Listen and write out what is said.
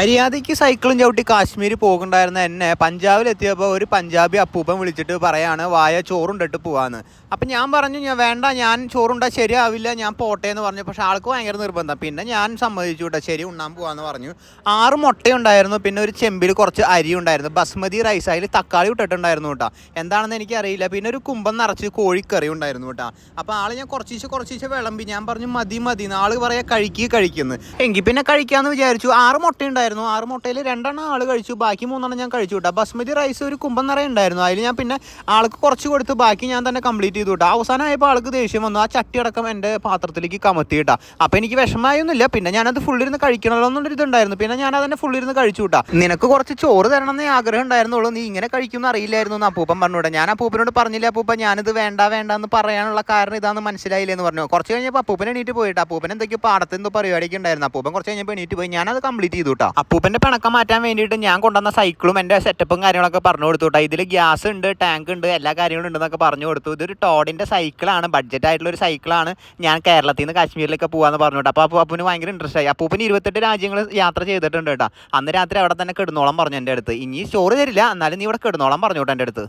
മര്യാദയ്ക്ക് സൈക്കിളും ചവിട്ടി കാശ്മീർ പോകുണ്ടായിരുന്ന എന്നെ പഞ്ചാബിലെത്തിയപ്പോൾ ഒരു പഞ്ചാബി അപ്പൂപ്പൻ വിളിച്ചിട്ട് പറയാണ് വായ ചോറുണ്ടിട്ട് പോവാന്ന്. അപ്പം ഞാൻ പറഞ്ഞു ഞാൻ വേണ്ട ഞാൻ ചോറുണ്ടാ ശരിയാവില്ല ഞാൻ പോട്ടെ എന്ന് പറഞ്ഞു. പക്ഷേ ആൾക്ക് ഭയങ്കര നിർബന്ധം. പിന്നെ ഞാൻ സമ്മതിച്ചു കേട്ടോ ശരി ഉണ്ണാൻ പോവാന്ന് പറഞ്ഞു. ആറ് മുട്ടയുണ്ടായിരുന്നു പിന്നെ ഒരു ചെമ്പിൽ കുറച്ച് അരി ഉണ്ടായിരുന്നു. ബസ്മതി റൈസ് അതിൽ തക്കാളി ഇട്ടിട്ടുണ്ടായിരുന്നു കേട്ടോ. എന്താണെന്ന് എനിക്കറിയില്ല. പിന്നെ ഒരു കുമ്പം നിറച്ച് കോഴിക്കറി ഉണ്ടായിരുന്നു കേട്ടോ. അപ്പോൾ ആൾ ഞാൻ കുറച്ചീശെ കുറച്ചീശെ വിളമ്പി. ഞാൻ പറഞ്ഞു മതി മതി. നാൾ പറയാ കഴിക്കുക കഴിക്കുന്നു എങ്കിൽ പിന്നെ കഴിക്കാമെന്ന് വിചാരിച്ചു. ആറ് മുട്ട ഉണ്ടായിരുന്നു. ആറ് മുട്ടയിൽ രണ്ടെണ്ണം ആൾ കഴിച്ചു. ബാക്കി മൂന്നെണ്ണം ഞാൻ കഴിച്ചു കേട്ടോ. ബസ്മതി റൈസ് ഒരു കുമ്പം നിറയെ ഉണ്ടായിരുന്നു അതിൽ ഞാൻ പിന്നെ ആൾക്ക് കുറച്ച് കൊടുത്ത്. ബാക്കി ഞാൻ തന്നെ കംപ്ലീറ്റ് ചെയ്തു കേട്ടോ. അവസാനമായപ്പോൾ ആൾക്ക് ദേഷ്യം വന്നു. ആ ചട്ടി അടക്കം എന്റെ പാത്രത്തിലേക്ക് കമത്തി കേട്ടോ. അപ്പോൾ എനിക്ക് വിഷമമായൊന്നുമില്ല പിന്നെ ഞാനത് ഫുള്ളിരുന്ന് കഴിക്കണമല്ലോ എന്നൊരു ഇതുണ്ടായിരുന്നു. പിന്നെ ഞാൻ അതന്നെ ഫുള്ളിരുന്ന് കഴിച്ചു കേട്ടോ. നിനക്ക് കുറച്ച് ചോറ് തരണം എന്നേ ആഗ്രഹം ഉണ്ടായിരുന്നുള്ളൂ. നീ ഇങ്ങനെ കഴിക്കുമെന്ന് അറിയില്ലായിരുന്നു എന്ന് അപ്പൂപ്പൻ പറഞ്ഞുകൂടെ ഞാൻ അപ്പൂപ്പനോട് പറഞ്ഞില്ല അപ്പൂപ്പ ഞാനിത് വേണ്ട വേണ്ട എന്ന് പറയാനുള്ള കാരണം ഇതാണെന്ന് മനസ്സിലായില്ല എന്ന് പറഞ്ഞു. കുറച്ച് കഴിഞ്ഞപ്പോൾ അപ്പൂപ്പൻ എണീറ്റ് പോയിട്ട് അപ്പൂപ്പൻ എന്തൊക്കെയോ പാടത്ത് എന്തോ പരിപാടിയൊക്കെ ഉണ്ടായിരുന്നു. അപ്പൂപ്പൻ കുറച്ച് കഴിഞ്ഞപ്പോൾ എണീറ്റ് പോയി. ഞാനത് കംപ്ലീറ്റ് ചെയ്തു കേട്ടോ. അപ്പൂപ്പന്റെ പിണക്കം മാറ്റാൻ വേണ്ടിയിട്ട് ഞാൻ കൊണ്ടുവന്ന സൈക്കിളും എന്റെ സെറ്റപ്പും കാര്യങ്ങളൊക്കെ പറഞ്ഞു കൊടുത്തു ഇതിൽ ഗ്യാസ് ഉണ്ട് ടാങ്ക് ഉണ്ട് എല്ലാ കാര്യങ്ങളും ഉണ്ടെന്നൊക്കെ പറഞ്ഞു കൊടുത്തു. ഇതൊരു ടോഡിന്റെ സൈക്കിളാണ് ബഡ്ജറ്റ് ആയിട്ടുള്ള ഒരു സൈക്കിളാണ് ഞാൻ കേരളത്തിൽ നിന്ന് കാശ്മീരിലേക്ക് പോകാമെന്ന് പറഞ്ഞു കേട്ടോ. അപ്പോൾ അപ്പൂപ്പന് ഭയങ്കര ഇൻട്രസ്റ്റ് ആയി. അപ്പൂപ്പന് ഇരുപത്തെട്ട് രാജ്യങ്ങൾ യാത്ര ചെയ്തിട്ടുണ്ട് കേട്ടോ. അന്ന് രാത്രി അവിടെ തന്നെ കിടന്നോളം പറഞ്ഞു എന്റെ അടുത്ത്. ഇനി ചോറ് തരില്ല എന്നാലും നീ ഇവിടെ കിടന്നോളം പറഞ്ഞു കേട്ടോ എന്റെ അടുത്ത്.